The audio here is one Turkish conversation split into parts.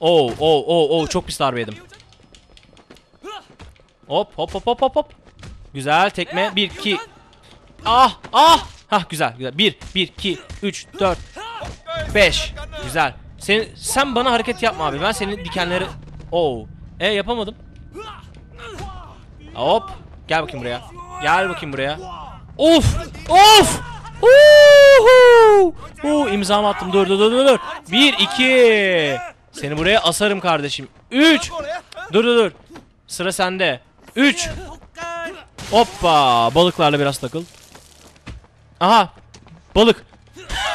Oo, oo, oo, oo çok pis darbe yedim. Hop, hop, hop, hop, hop, hop. Güzel tekme. 1 2 Ah, ah. Hah güzel, güzel. 1 1 2 3 4 5. Güzel. Sen sen bana hareket yapma abi. Ben senin dikenleri Oo. E yapamadım. Hop. Gel bakayım buraya. Gel bakayım buraya. Of! Of! Uhu! Uhu, imzamı attım. Dur dur dur. dur. 1 2 Seni buraya asarım kardeşim. 3 Dur dur dur. Sıra sende. 3 Hoppa! Balıklarla biraz takıl. Aha! Balık.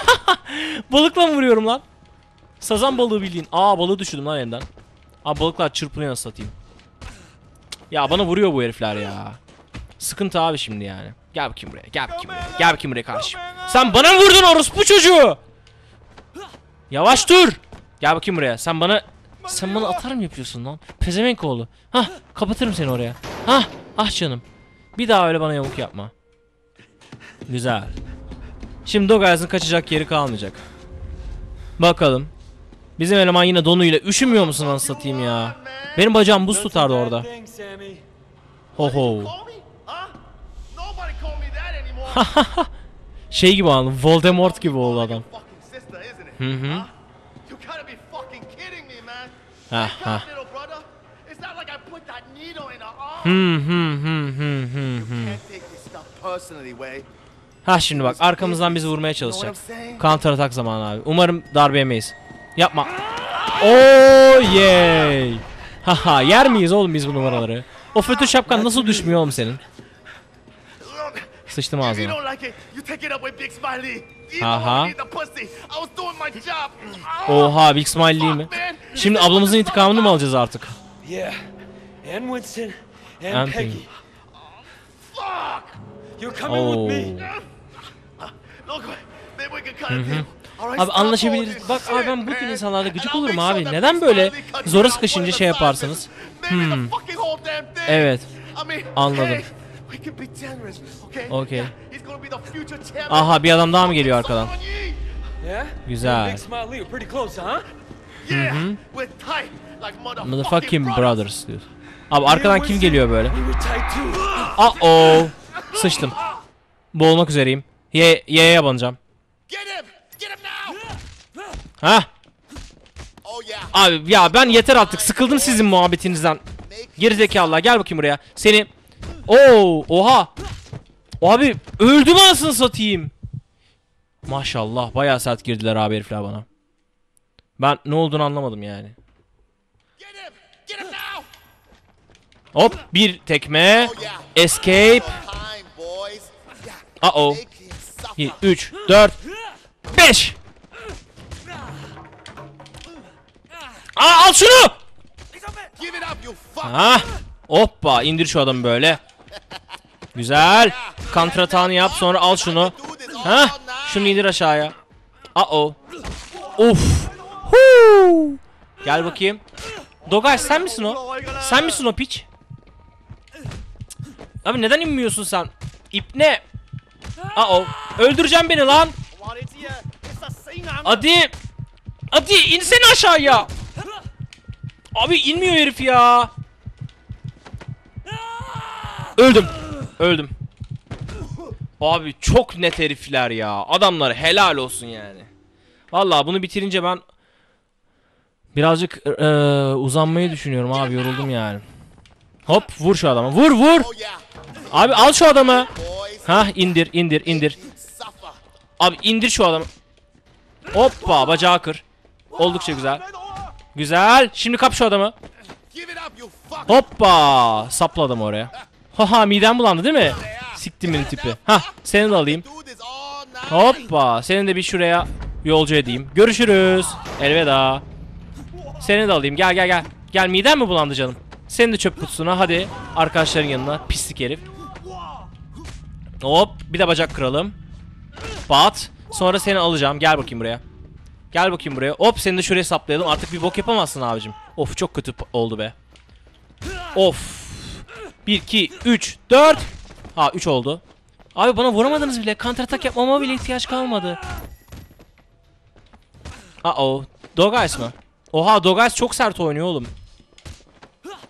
Balıkla mı vuruyorum lan? Sazan balığı bildiğin. Aa balığı düşürdüm lan elimden. Aa balıklar çırpınıyor satayım. Ya bana vuruyor bu herifler ya. Sıkıntı abi şimdi yani. Gel bakayım buraya. Gel bakayım buraya. Gel bakayım buraya kardeşim. Sen bana mı vurdun orospu çocuğu? Yavaş dur. Gel bakayım buraya. Sen bana sen bana atar mı yapıyorsun lan? Pezevenk oğlu. Hah kapatırım seni oraya. Hah ah canım. Bir daha öyle bana yamuk yapma. Güzel. Şimdi Dogeyes'ın kaçacak yeri kalmayacak. Bakalım. Bizim eleman yine donuyla üşümüyor musun lan satayım ya? Benim bacağım buz tutardı orada. Ho ho. Şey gibi anladım. Voldemort gibi oldu adam. Hı hı. Hı hı. Can't take this stuff personally, Way. Ha şimdi bak arkamızdan bizi vurmaya çalışacak. Counter atak zamanı abi. Umarım darbe yemeyiz. Yapma. Oh yay. Haha yer miyiz oğlum biz bu numaraları? O fötür şapkan nasıl düşmüyor oğlum senin? Sıçtım ağzına. job. Oha Big Smiley mi? Şimdi ablamızın intikamını mı alacağız artık? Yeah, and Winston, and, And Peggy. You're coming Oh. with me. Look, maybe we can cut a deal. All right, Abi anlaşabiliriz. Bak abi ben bu tür man. insanlarda gıcık olurum abi. Neden böyle zora sıkışınca şey yaparsınız? Hmm. Evet. Anladım. Champion. Aha bir adam daha mı geliyor arkadan? Ye. Güzel. Tight like motherfucking, brothers. diyor. Abi arkadan kim geliyor böyle? Uh oh. Sıçtım. Boğulmak üzereyim. Ye Y'ye banacağım. Get him! Get him now! Ha? Oh. Abi ya ben yeter artık. Sıkıldım sizin muhabbetinizden. Gerizekalılar gel bakayım buraya. Seni Oo, oha. Abi öldüm anasını satayım. Maşallah bayağı sert girdiler abi herifler bana. Ben ne olduğunu anlamadım yani. Hop bir tekme. Escape. Uh oh. Make him suffer. 1 3 4 5 Aa al şunu. Ha. Hoppa indir şu adamı böyle. Güzel. Kontratağını yap sonra al şunu. Ha? Şunu indir aşağıya. Uh oh. Uf. Huu. Gel bakayım. Dogaj sen misin o? Sen misin o piç? Abi neden inmiyorsun sen? İpne. Uh oh. Öldüreceğim beni lan. Hadi. Hadi insene aşağıya. Abi inmiyor herif ya. Öldüm. Öldüm. Abi çok net herifler ya. Adamlar helal olsun yani. Vallahi bunu bitirince ben birazcık eee, uzanmayı düşünüyorum abi yoruldum yani. Hop vur şu adamı. Vur vur. Abi al şu adamı. Ha indir indir indir. Abi indir şu adamı. Hoppa bacağı kır. Oldukça güzel. Güzel. Şimdi kap şu adamı. Hoppa. Sapla adamı oraya. Haha midem bulandı değil mi? Siktimin tipi. Hah seni de alayım. Hoppa. Seni de bir şuraya yolcu edeyim. Görüşürüz. Elveda. Seni de alayım. Gel gel gel. Gel miden mi bulandı canım? Seni de çöp kutusuna hadi. Arkadaşların yanına. Pislik herif. Hop. Bir de bacak kıralım. Bat. Sonra seni alacağım. Gel bakayım buraya. Gel bakayım buraya. Hop seni de şuraya saplayalım. Artık bir bok yapamazsın abicim. Of çok kötü oldu be. Of. 1, 2, 3, 4. Ha 3 oldu. Abi bana vuramadınız bile. Counter atak yapmama bile ihtiyaç kalmadı. Uh oh. Dog mı? Oha Dogas çok sert oynuyor oğlum.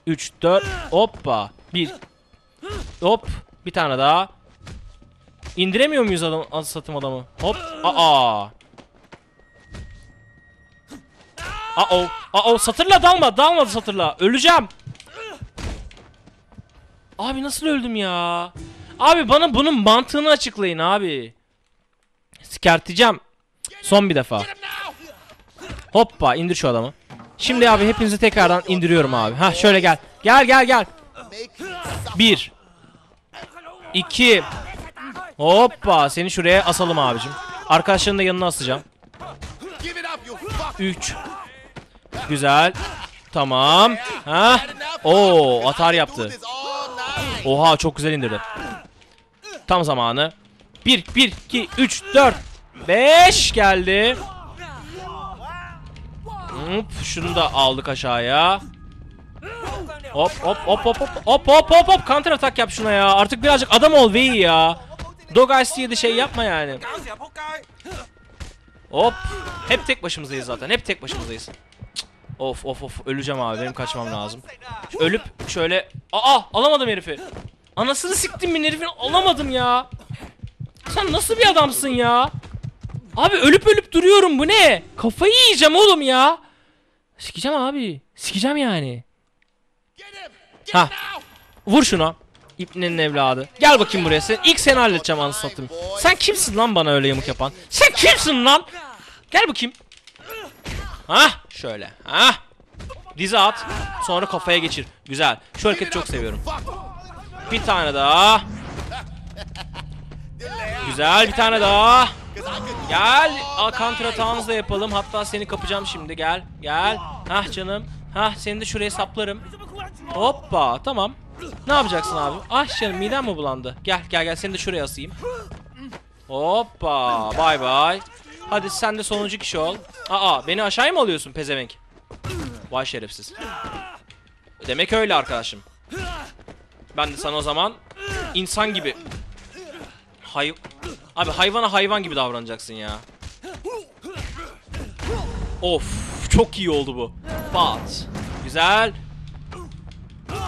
3 4 hoppa. 1 Hop bir tane daha. İndiremiyor muyuz adam satım adamı? Hop. Aa. Aa. Aa satırla dalma. Dalmadı satırla. Öleceğim. Abi nasıl öldüm ya? Abi bana bunun mantığını açıklayın abi. Sikerteceğim. Son bir defa. Hoppa indir şu adamı. Şimdi abi hepinizi tekrardan indiriyorum abi. Ha şöyle gel. Gel gel gel. Bir. İki. Hoppa seni şuraya asalım abicim. Arkadaşların da yanına asacağım. 3 Güzel. Tamam. Ha? Oo, atar yaptı. Oha çok güzel indirdi. Tam zamanı. 1 1 2 3 4 5 geldi. Hop, şunu da aldık aşağıya. Hop hop hop hop hop hop hop hop hop counter atak yap şuna ya. Artık birazcık adam ol Vey ya. Dog Ice diye de şey yapma yani. Hop. Hep tek başımızdayız zaten. Hep tek başımızdayız. Of of of öleceğim abi benim kaçmam lazım. Ölüp şöyle aa alamadım herifi. Anasını siktim bin herifin alamadım ya. Sen nasıl bir adamsın ya? Abi ölüp ölüp duruyorum bu ne? Kafayı yiyeceğim oğlum ya. Sikeceğim abi. Sikeceğim yani. Ha. Vur şuna. İpnenin evladı. Gel bakayım buraya. Sen ilk seni halledeceğim anasını satayım. Sen kimsin lan bana öyle yamuk yapan? Sen kimsin lan? Gel bakayım. Hah şöyle. Hah. Dizi at. Sonra kafaya geçir. Güzel. Şu hareketi çok seviyorum. Bir tane daha. Güzel bir tane daha. Gel. Counter atağımızı da yapalım. Hatta seni kapacağım şimdi. Gel. Gel. Hah canım. Hah seni de şuraya saplarım. Hoppa. Tamam. Ne yapacaksın abi? Ah canım midem mi bulandı? Gel gel gel seni de şuraya asayım. Hoppa. Bay bay. Hadi sen de sonuncu kişi ol. Aa beni aşağıya mı alıyorsun pezevenk? Vay şerefsiz. Demek öyle arkadaşım. Ben de sana o zaman insan gibi hay Abi hayvana hayvan gibi davranacaksın ya. Of çok iyi oldu bu. Bat. Güzel.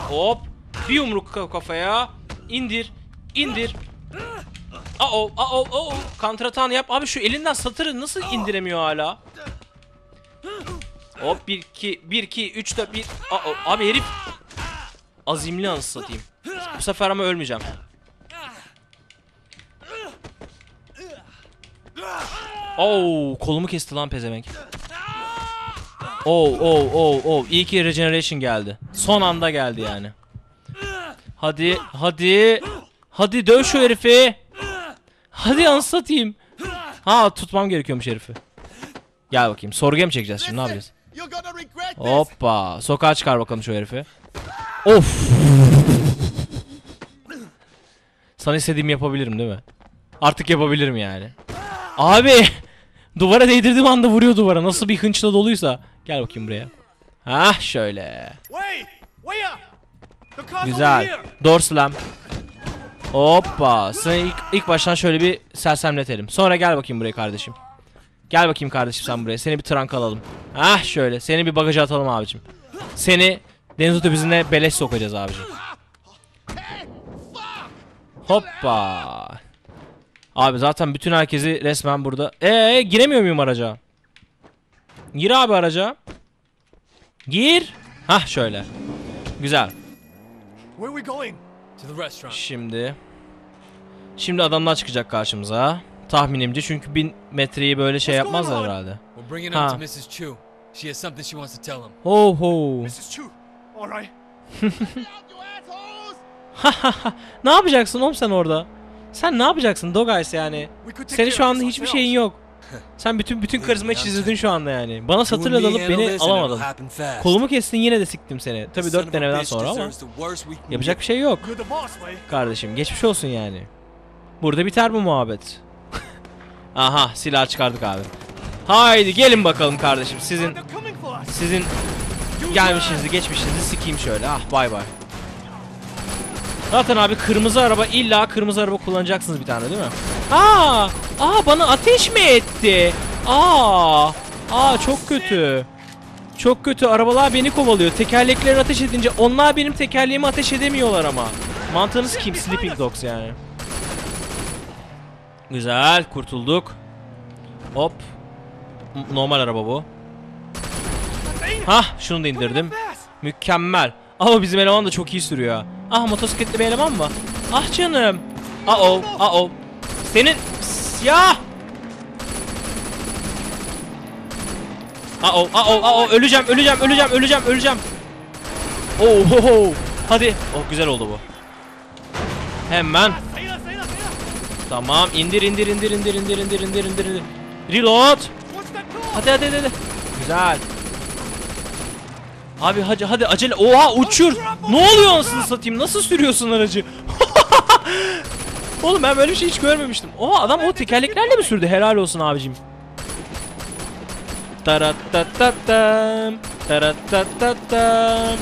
Hop. Bir yumruk ka- kafaya. İndir. İndir. Aa aa aa Kontratan yap. Abi şu elinden satırı nasıl indiremiyor hala? Hop 1 2 1 2 3 4 1 Aa abi herif azimli anasını satayım. Bu sefer ama ölmeyeceğim. Oo, kolumu kesti lan pezevenk. Oo, oo, oo, oo. İyi ki regeneration geldi. Son anda geldi yani. Hadi, hadi. Hadi döv şu herifi. Hadi anasını satayım. Ha tutmam gerekiyormuş herifi. Gel bakayım. Sorguya mı çekeceğiz şimdi ne yapacağız? Hoppa. Sokağa çıkar bakalım şu herifi. Of. Sana istediğimi yapabilirim değil mi? Artık yapabilirim yani. Abi. Duvara değdirdiğim anda vuruyor duvara. Nasıl bir hınçla doluysa. Gel bakayım buraya. Hah şöyle. Güzel. Door slam. Hoppa. Seni ilk, ilk baştan şöyle bir sersemletelim. Sonra gel bakayım buraya kardeşim. Gel bakayım kardeşim sen buraya. Seni bir trunk alalım. Ah şöyle. Seni bir bagaja atalım abicim. Seni deniz otobüsüne beleş sokacağız abicim. Hoppa. Abi zaten bütün herkesi resmen burada. Ee giremiyor muyum araca? Gir abi araca. Gir. Hah şöyle. Güzel. Where we going? Şimdi. Şimdi adamlar çıkacak karşımıza. Tahminimce çünkü bin metreyi böyle şey yapmazlar herhalde. Ha. Ho ho. ne yapacaksın oğlum sen orada? Sen ne yapacaksın Dogays yani? Senin şu anda hiçbir şeyin yok. Sen bütün bütün karizmayı çizdin şu anda yani. Bana satırla dalıp beni alamadın. Kolumu kestin yine de siktim seni. Tabi dört denemeden sonra ama yapacak bir şey yok. Kardeşim geçmiş olsun yani. Burada biter bu muhabbet. Aha silah çıkardık abi. Haydi gelin bakalım kardeşim sizin sizin gelmişinizi geçmişinizi sikeyim şöyle. Ah bay bay. Zaten abi kırmızı araba illa kırmızı araba kullanacaksınız bir tane değil mi? Aa! Aa bana ateş mi etti? Aa! Aa çok kötü. Çok kötü. Arabalar beni kovalıyor. Tekerlekleri ateş edince onlar benim tekerleğimi ateş edemiyorlar ama. Mantığınız kim? Sleeping Dogs yani. Güzel. Kurtulduk. Hop. Normal araba bu. Hah şunu da indirdim. Mükemmel. Ama bizim eleman da çok iyi sürüyor. Ah motosikletli bir eleman mı? Ah canım. Ah o, ah o. Senin ya. O, ah o. Öleceğim, öleceğim, öleceğim, öleceğim, öleceğim. Oh, ho. Hadi. Oh güzel oldu bu. Hemen. Tamam indir indir indir indir indir indir indir indir indir. Reload. Hadi hadi. hadi. Güzel. Abi hadi hadi acele. Oha uçur. Ne oluyor anasını satayım? Nasıl sürüyorsun aracı? Oğlum ben böyle bir şey hiç görmemiştim. Oha adam o tekerleklerle mi sürdü? Helal olsun abicim. Tarattatatam. Tarattatatam.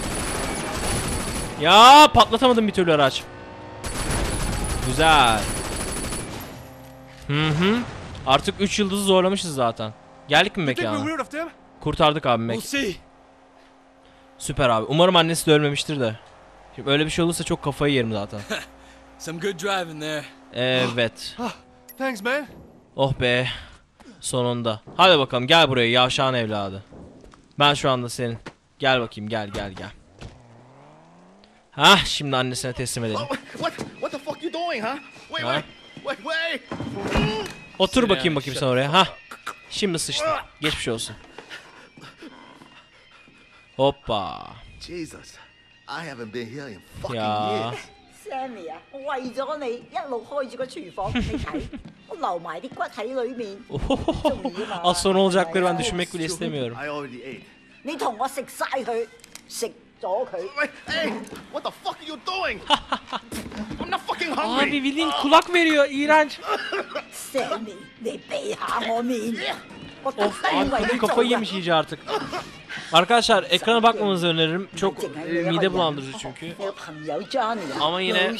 Ya patlatamadım bir türlü araç. Güzel. Hı hı. Artık 3 yıldızı zorlamışız zaten. Geldik mi mekana? Kurtardık abi mek. Süper abi. Umarım annesi de ölmemiştir de. Şimdi öyle bir şey olursa çok kafayı yerim zaten. Some good driving there. Evet. Thanks, man. Oh be. Sonunda. Hadi bakalım gel buraya yavşağın evladı. Ben şu anda senin. Gel bakayım gel gel gel. Hah şimdi annesine teslim edelim. What? What the fuck you doing, huh? Wait, wait, wait, wait. Otur bakayım bakayım sen oraya. Hah. Şimdi sıçtın. Geçmiş olsun. Hoppa. Jesus, I haven't been here in fucking Ya. years. Sammy 啊，我为咗你一路开住个厨房，你睇我留埋啲骨喺里面。 Az sonra olacakları ben düşünmek bile istemiyorum. I already ate. 你同我食晒佢，食咗佢。 Wait, hey, what the fuck are you doing? I'm not fucking hungry. Abi bildiğin kulak veriyor. iğrenç. Sammy，你避下我面，我特 Of 登 abi 为 kadın 你做 kafayı 㗎 yemiş iyice artık. Arkadaşlar ekrana bakmanızı öneririm. Çok e, mide bulandırıcı çünkü. Ama yine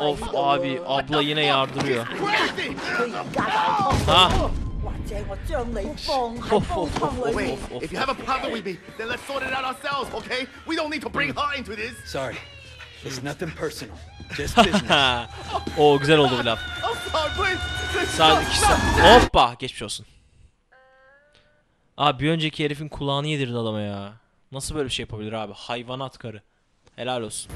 of abi abla yine yardırıyor. Ha. Of, of, of, Wait, if you have a problem with me, then let's sort it out ourselves, okay? We don't need to bring her into this. Sorry. It's nothing personal. Just business. o güzel oldu bu laf. Sadece Hoppa geçmiş olsun. Abi bir önceki herifin kulağını yedirdi adama ya. Nasıl böyle bir şey yapabilir abi? Hayvanat karı. Helal olsun.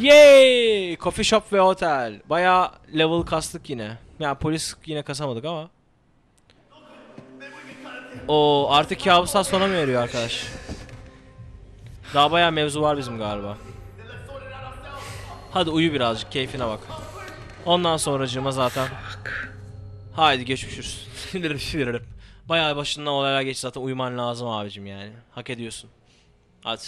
Yay! Coffee shop ve otel. Baya level kastık yine. Ya polis yine kasamadık ama. O artık kabuslar sona mı eriyor arkadaş? Daha baya mevzu var bizim galiba. Hadi uyu birazcık keyfine bak. Ondan sonracığıma zaten. Haydi geçmişürüz. Bayağı başından olaylar geç zaten uyuman lazım abicim yani. Hak ediyorsun. Hadi.